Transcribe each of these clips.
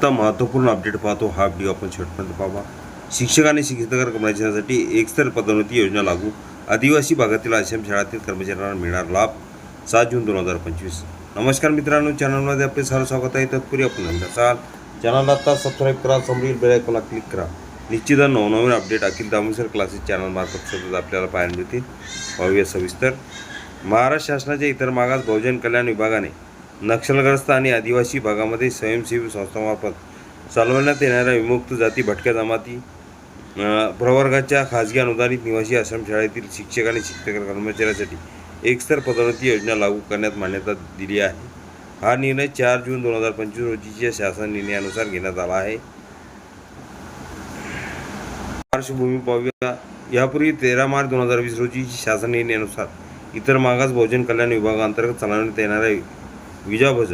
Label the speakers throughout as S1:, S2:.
S1: आता महत्त्वपूर्ण अपडेट पाहतो. हा व्हिडिओ आपण शेवटपर्यंत पाहावा शिक्षक आणि शिक्षकेतर कर्मचाऱ्यांसाठी एकस्तर पदोन्नती योजना लागू. आदिवासी भागातील आश्रम शाळातील कर्मचाऱ्यांना मिळणार लाभ. सात जून दोन हजार पंचवीस. नमस्कार मित्रांनो चॅनलमध्ये आपले सर्व स्वागत आहे. तत्पूर्वी आपण नंतर चॅनलला आता सबस्क्राईब करा समोरील बेल आयकॉनला क्लिक करा. निश्चित नवनवीन अपडेट अखिल दामोसर क्लासेस चॅनलमार्फत सतत आपल्याला पाहायला मिळतील. पाहूया सविस्तर. महाराष्ट्र शासनाच्या इतर मागास बहुजन कल्याण विभागाने नक्षलग्रस्त आणि आदिवासी भागामध्ये स्वयंसेवी संस्थांमार्फत चालवण्यात येणाऱ्या विमुक्त जाती भटक्या जमाती प्रवर्गाच्या खाजगी अनुदानित निवासी आश्रमशाळेतील शिक्षक आणि शिक्षक कर्मचाऱ्यांसाठी एकस्तर पदोन्नती योजना लागू करण्यात मान्यता दिली आहे. हा निर्णय चार जून दोन हजार पंचवीस रोजीच्या शासन निर्णयानुसार घेण्यात आला आहे. पार्श्वभूमी पाहूया यापूर्वी तेरा मार्च दोन हजार वीस रोजी शासन निर्णयानुसार इतर मागास बहुजन कल्याण विभागाअंतर्गत चालवण्यात येणाऱ्या विजाभज.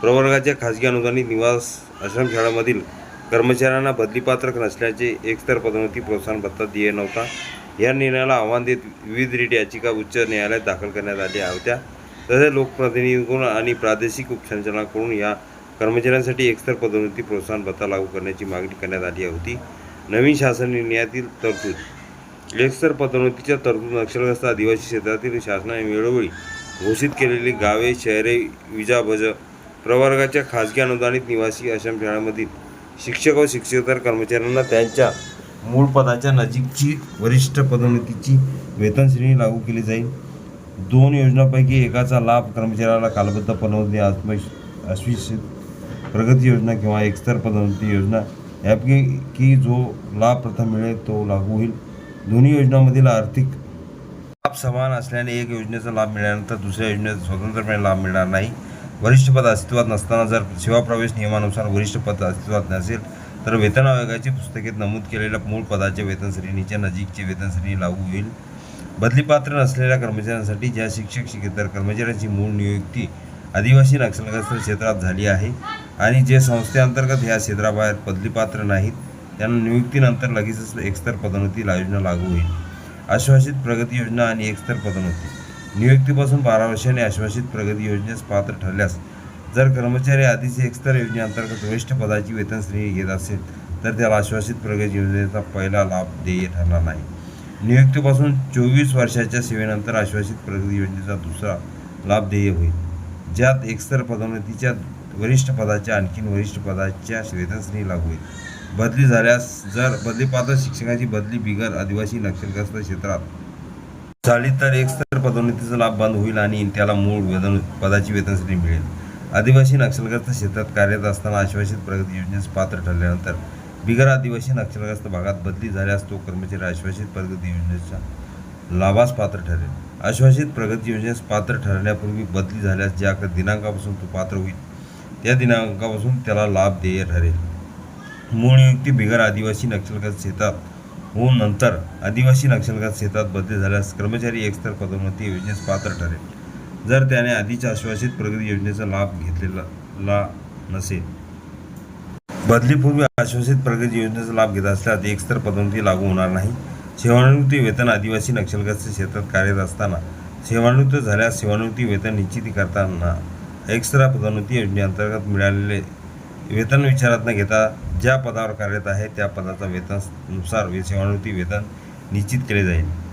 S1: प्रवर्गाच्या खाजगी अनुदानित निवास आश्रमशाळामधील कर्मचाऱ्यांना बदलीपात्र नसल्याचे एकस्तर पदोन्नती प्रोत्साहन भत्ता दिले नव्हता. या निर्णयाला आव्हान देत विविध रीट याचिका उच्च न्यायालयात दाखल करण्यात आल्या होत्या. तसेच लोकप्रतिनिधींकडून आणि प्रादेशिक उपसंचालनाकडून या कर्मचाऱ्यांसाठी एकस्तर पदोन्नती प्रोत्साहन भत्ता लागू करण्याची मागणी करण्यात आली होती. नवीन शासन निर्णयातील तरतूद. एकस्तर पदोन्नतीच्या तरतूद नक्षलग्रस्त आदिवासी क्षेत्रातील शासनाने वेळोवेळी घोषित केलेली गावे शहरे विजाभज प्रवर्गाच्या खाजगी अनुदानित निवासी आश्रमशाळांमधील शिक्षक व शिक्षकेतर कर्मचाऱ्यांना त्यांच्या मूळ पदाच्या नजीकची वरिष्ठ पदोन्नतीची वेतन श्रेणी लागू केली जाईल. दोन योजनांपैकी एकाचा लाभ कर्मचाऱ्याला कालबद्ध पदोन्नती आत्म आश्वासित प्रगती योजना किंवा एकस्तर पदोन्नती योजना यापैकी जो लाभ प्रथम मिळेल तो लागू होईल. दोन्ही योजनांमधील आर्थिक लाभ समान असल्याने एक योजनेचा लाभ मिळाल्यानंतर दुसऱ्या योजनेचा स्वतंत्रपणे लाभ मिळणार नाही. वरिष्ठ पद अस्तित्वात नसताना जर सेवा प्रवेश नियमानुसार वरिष्ठ पद अस्तित्वात नसेल तर वेतन आयोगाची पुस्तकेत नमूद केलेल्या मूळ पदाच्या वेतन श्रेणीच्या नजीकची वेतन श्रेणी लागू होईल. बदलीपात्र नसलेल्या कर्मचाऱ्यांसाठी ज्या शिक्षक शिकेतर कर्मचाऱ्यांची मूळ नियुक्ती आदिवासी नक्षलग्रस्त क्षेत्रात झाली आहे आणि जे संस्थेअंतर्गत ह्या क्षेत्राबाहेर बदलीपात्र नाहीत त्यांना नियुक्तीनंतर लगेचच एकस्तर पदोन्नती योजना लागू होईल. आश्वासित प्रगती योजना आणि एकस्तर पदोन्नती. नियुक्तीपासून बारा वर्षाने आश्वासित प्रगती योजनेस पात्र ठरल्यास जर कर्मचारी आधीच एकस्तर योजनेअंतर्गत वरिष्ठ पदाची वेतन श्रेणी घेत असेल तर त्याला आश्वासित प्रगती योजनेचा पहिला लाभ देय ठरणार नाही. नियुक्तीपासून चोवीस वर्षाच्या सेवेनंतर आश्वासित प्रगती योजनेचा दुसरा लाभ देय होईल. ज्यात एकस्तर पदोन्नतीच्या वरिष्ठ पदाच्या आणखीन वरिष्ठ पदाच्या वेतन श्रेणी लागू होईल. बदली झाल्यास जर बदलीपात्र शिक्षकाची बदली बिगर आदिवासी नक्षलग्रस्त क्षेत्रात झाली तर एकस्तर पदोन्नतीचा लाभ बंद होईल आणि त्याला मूळ वेतन पदाची वेतन मिळेल. आदिवासी नक्षलग्रस्त क्षेत्रात कार्यरत असताना आश्वासित प्रगती योजनेस पात्र ठरल्यानंतर बिगर आदिवासी नक्षलग्रस्त भागात बदली झाल्यास तो कर्मचारी आश्वासित प्रगती योजनेच्या लाभास पात्र ठरेल. आश्वासित प्रगती योजनेस पात्र ठरण्यापूर्वी बदली झाल्यास ज्या दिनांकापासून तो पात्र होईल त्या दिनांकापासून त्याला लाभ देय ठरेल. मूळ नियुक्ती बिगर आदिवासी नक्षलग्रस्त क्षेत्रात होऊन नंतर आदिवासी नक्षलग्रस्त क्षेत्रात बदली झाल्यास कर्मचारी एकस्तर पदोन्नती योजनेस पात्र ठरेल. जर त्याने आधीच्या आश्वासित प्रगती योजनेचा लाभ घेतलेला ला नसेल. बदलीपूर्वी आश्वासित प्रगती योजनेचा लाभ घेत असल्यास एकस्तर पदोन्नती लागू होणार नाही. सेवानिवृत्ती वेतन आदिवासी नक्षलग्रस्त क्षेत्रात कार्यरत असताना सेवानिवृत्त झाल्यास सेवानिवृत्ती वेतन निश्चिती करताना एक्स्ट्रा पदोन्नती योजनेअंतर्गत मिळालेले वेतन विचारात न घेता ज्या पदावर कार्यरत आहे त्या पदाचा वेतननुसार वे- सेवानिवृत्ती वेतन निश्चित केले जाईल.